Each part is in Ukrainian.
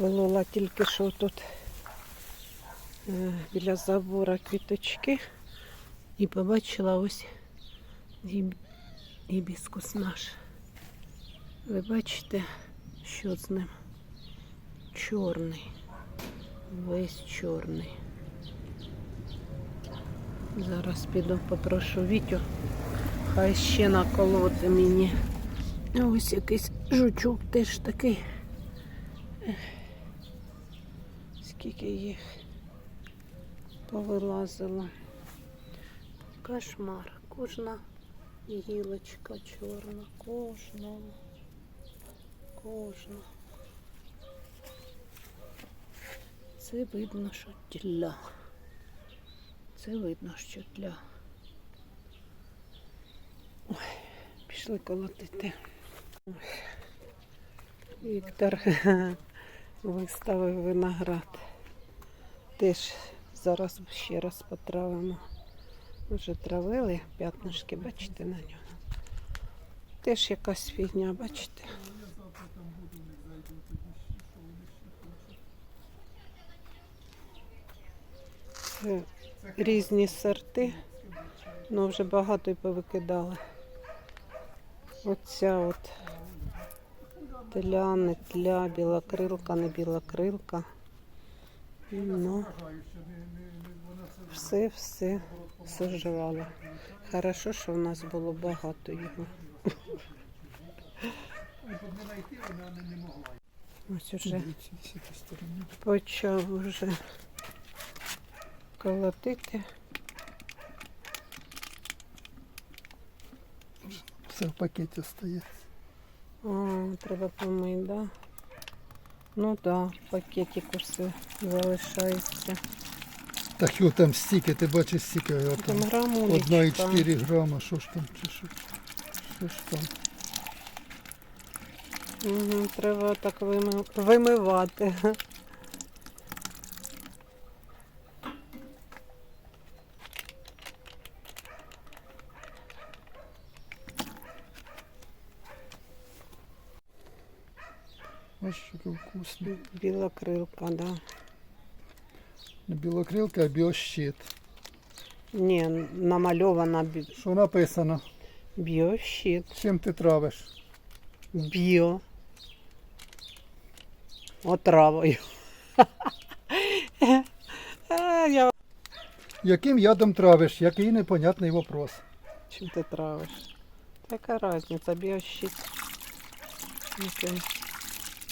Вилила тільки що тут е, біля забора квіточки і побачила ось гіб- гібіскус наш. Ви бачите, що з ним? Чорний. Весь чорний. Зараз піду попрошу Вітю. Хай ще наколоти мені. Ось якийсь жучок теж такий. Скільки їх повилазило. Кошмар. Кожна гілочка чорна. Кожна. Кожна. Це видно, що тля. Це видно, що тля. Ой, пішли колотити. Ой. Віктор виставив виноград. Теж зараз ще раз потравимо. Вже травили п'ятнишки, бачите на нього. Теж якась фігня, бачите. Це різні сорти, ну вже багато й повикидали. Оця от тля, не тля, білокрилка, не білокрилка. Ну, все, все сожрало. Хорошо, що в нас було багато його. Ось уже почав уже колотити. Все в пакеті стоїть. А, треба помити, да? Ну да, пакетик все залишається. Так його там стільки, ти бачиш стільки. його Там Там грамулечка. 1,4 грама, що ж там, чи що? Що ж там? Угу, треба так вими... вимивати. Ось що вкусно. Білокрилка, да. Не білокрилка, а біощит. Ні, намальована бі... Що написано? біощит. Чим ти травиш? Біо. Отравою. Яким ядом травиш? Який непонятний вопрос. Чим ти травиш? Яка різниця, біощит.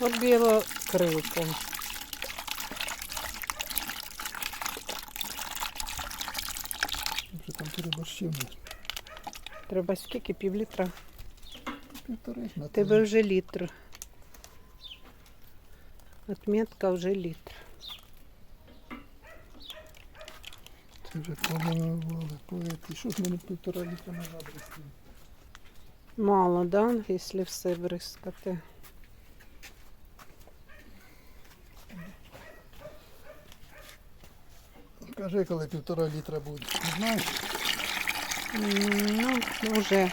От білокрилка. Вже там переборщив. Треба скільки? Пів літра? Півтори Тебе вже літр. Отметка вже літр. Це вже поливали, поети. Що ж мене півтора літра на адресі? Мало, да, якщо все бризкати. Кажи, коли півтора літра буде. Не знаєш? Ну, вже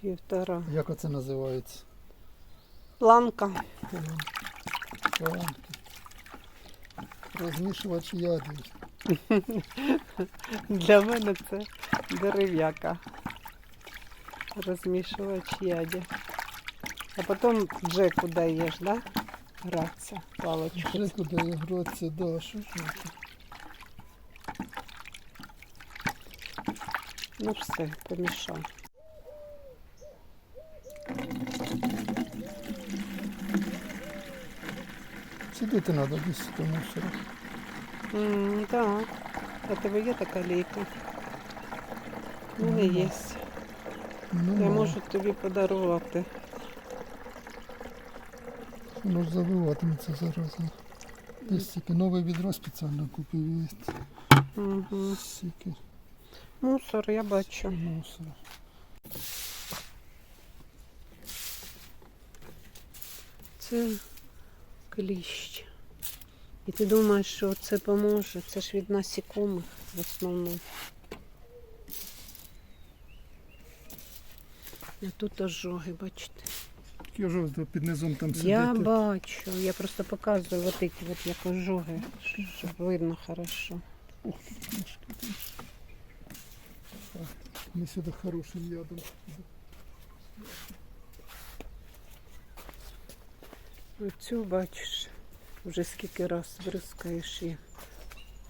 півтора. Як оце називається? Планка. Планки. Розмішувач ядів. Для мене це дерев'яка. Розмішувач яді. А потім Джеку даєш, да? Гратися паличку. Вже куди я гроться, да, що ж це? Ну все, помішав. Сидіти треба десь тому що. М, Так. А тебе є така лейка? У мене Нема. є. Ну, Я можу тобі подарувати. Воно ж завиватиметься зараз. Десь тільки нове відро спеціально купив. Є Угу. стільки Мусор, я бачу. мусора. Це кліщ. І ти думаєш, що це поможе? Це ж від насікомих в основному. А тут ожоги, бачите. Тільки жовто під низом там сидить. Я бачу, я просто показую вот эти вот як ожоги, щоб видно хорошо. Мішки Ми сюди хорошим ядом. Оцю бачиш, вже скільки раз бризкаєш і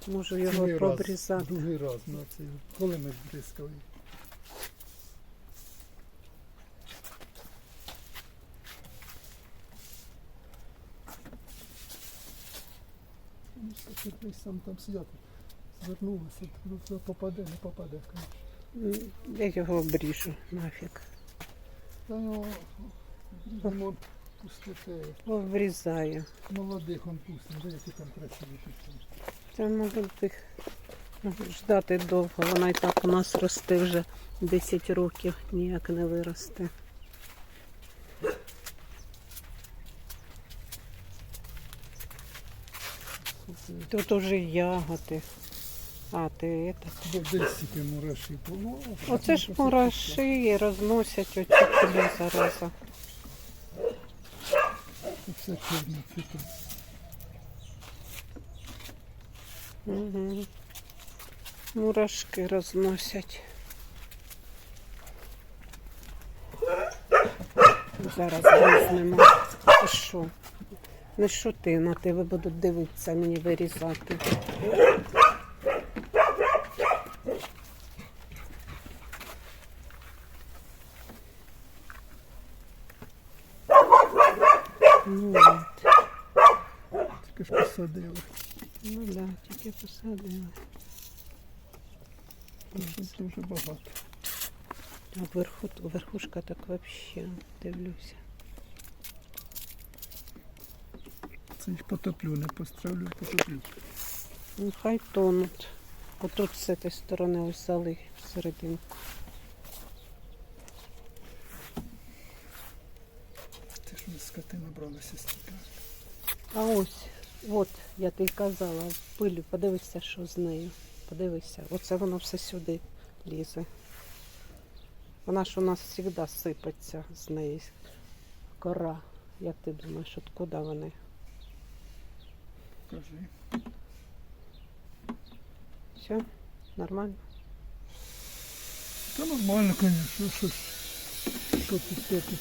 можу його Цілий раз, побрізати. Другий раз на цей. Коли ми бризкали. Ну, все, ти десь сам там сидять. Звернулася, ну, попаде, не попаде, звісно. Я його обріжу нафіг. Та його ремонт пустити. Обрізаю. Молодих он пустим, де які там красиві. Це молодих ну, ждати довго. Вона і так у нас росте вже 10 років, ніяк не виросте. Тут уже ягоди. А, ти это. Десь тільки мураші було. Оце ж мураші розносять оці тобі зараза. Все чорне цвіте. Угу. Мурашки розносять. Зараз візьмемо. Що? Не шути, на тебе будуть дивитися, мені вирізати. Ну. Тільки ж посадили. ну да, тільки посадили. Дуже багато. А вверху, верхушка так вообще дивлюся. Їх потоплю, не постравлю, потоплю. Ну, хай тонуть. Отут з цієї сторони зали всерединку. Ти ж не скоти набралася стільки. А ось, от, я тобі казала, пилю, подивися, що з нею. Подивися, оце воно все сюди лізе. Вона ж у нас завжди сипеться з неї кора. Як ти думаєш, откуда вони? Кажи. Все? Нормально? Та нормально, звісно, ж. Що тут, що тут.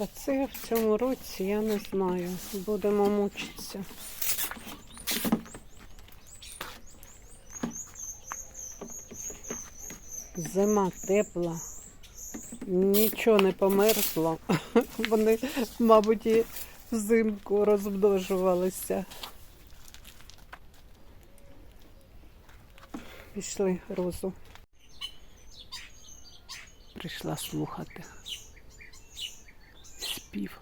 Та це в цьому році я не знаю. Будемо мучитися. Зима тепла, нічого не померзло. Вони, мабуть, і взимку розмножувалися. Пішли розу. Прийшла слухати спів.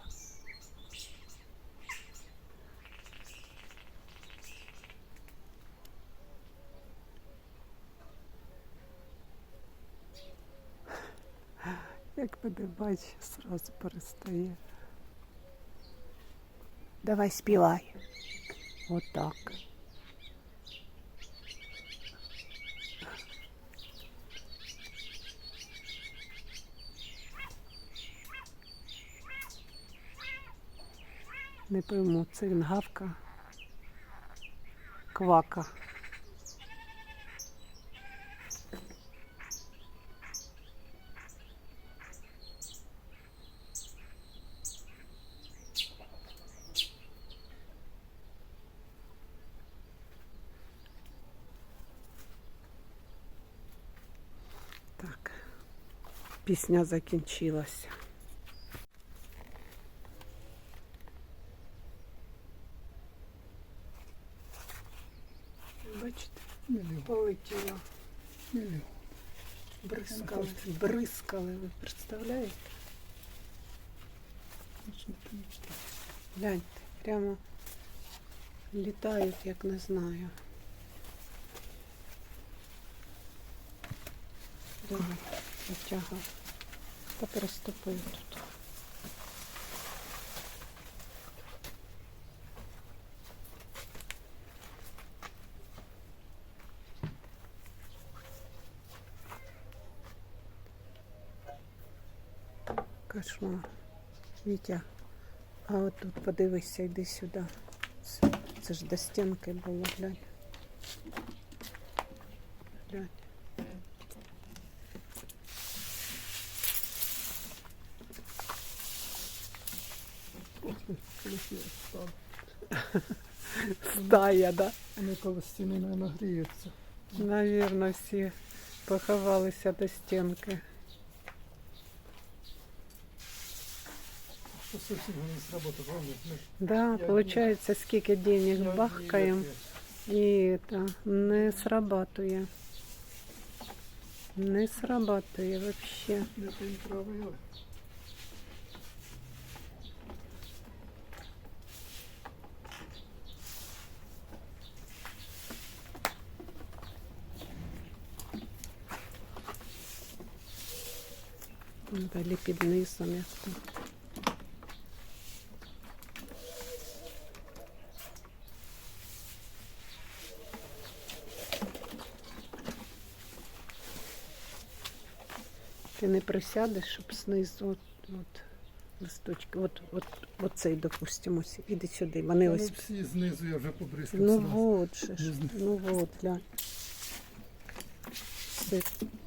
Як мене бачить, зразу перестає. Давай співай. Отак. Не пойму, це він гавка. Квака. Так, пісня закінчилася. Бачите, Полетіло. Мільйон. Бризкали, бризкали, ви представляєте? Гляньте, прямо Літають, як не знаю. Давай, потягав. Та переступив тут. Кошмар. Вітя, а от тут подивися, йди сюди. Це, це ж до стінки було, глянь. Глянь. Стая, да? Вони коли стіни не нагріються. Навірно, всі поховалися до стінки. Що сусід не сработав, правда? Ми ж Да, Я получается, скільки денег я бахкаємо її і это, не срабатує. Не срабатує вообще. Не ти їм травили. Далі під низом як Ти не присядеш, щоб знизу от, от листочки. От, от, оцей, допустимо, ось. іди сюди. Вони Вони ось. всі знизу я вже побризкав. Ну зразу. же ж, ну вот, глянь. З,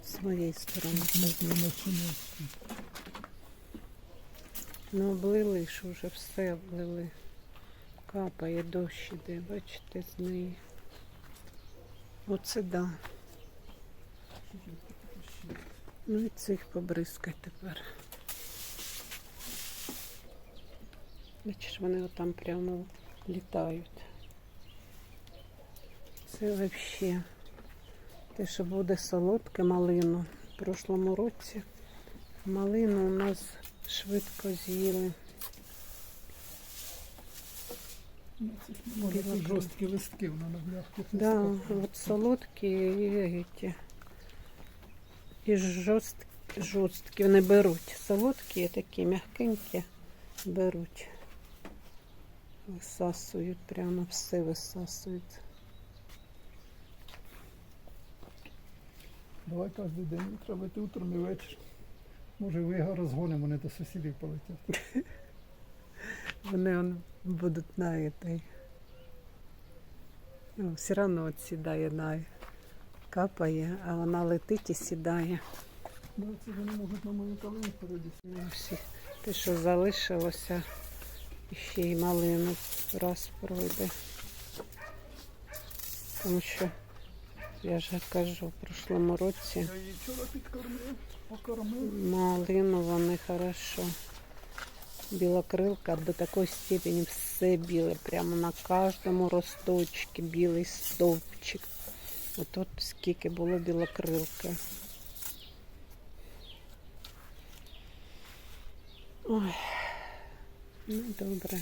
з моєї сторони. Знизу починаю. Ну, облили ж уже все облили. Капає дощ іде, бачите, з неї. Оце да. Ну і цих побризкай тепер. Бачиш, вони отам прямо літають. Це взагалі те, що буде солодке малину. В прошлому році малину у нас швидко з'їли. Може, жорсткі листки, вона на м'яких Да, вот солодкі і эти. І жорсткі, жорсткі не беруть. Солодкі такі м'якенькі беруть. Висасують, прямо все висасують. Давай кожен день травити утром і вечір. Може, ви його розгонимо, вони до сусідів полетять. Вони он, будуть на этой. Ну, все одно от сідає на капає, а вона летить і сідає. Да, вони можуть на мою калину передіти. Ну, те, що залишилося, ще й малину раз пройде. Тому що, я ж кажу, в прошлому році малину вони хорошо. Білокрилка до такої степені все біле, прямо на кожному росточці білий стовпчик. От скільки було білокрилки. Ой, ну добре.